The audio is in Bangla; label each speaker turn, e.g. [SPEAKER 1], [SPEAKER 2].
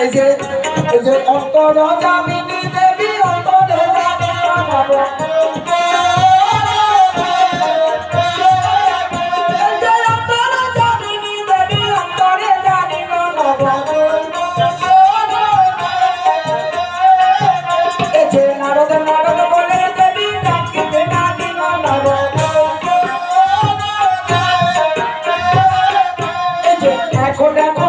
[SPEAKER 1] এই যে এই যে অন্তর জামিনী দেবী অন্তর জামিনী ખોટા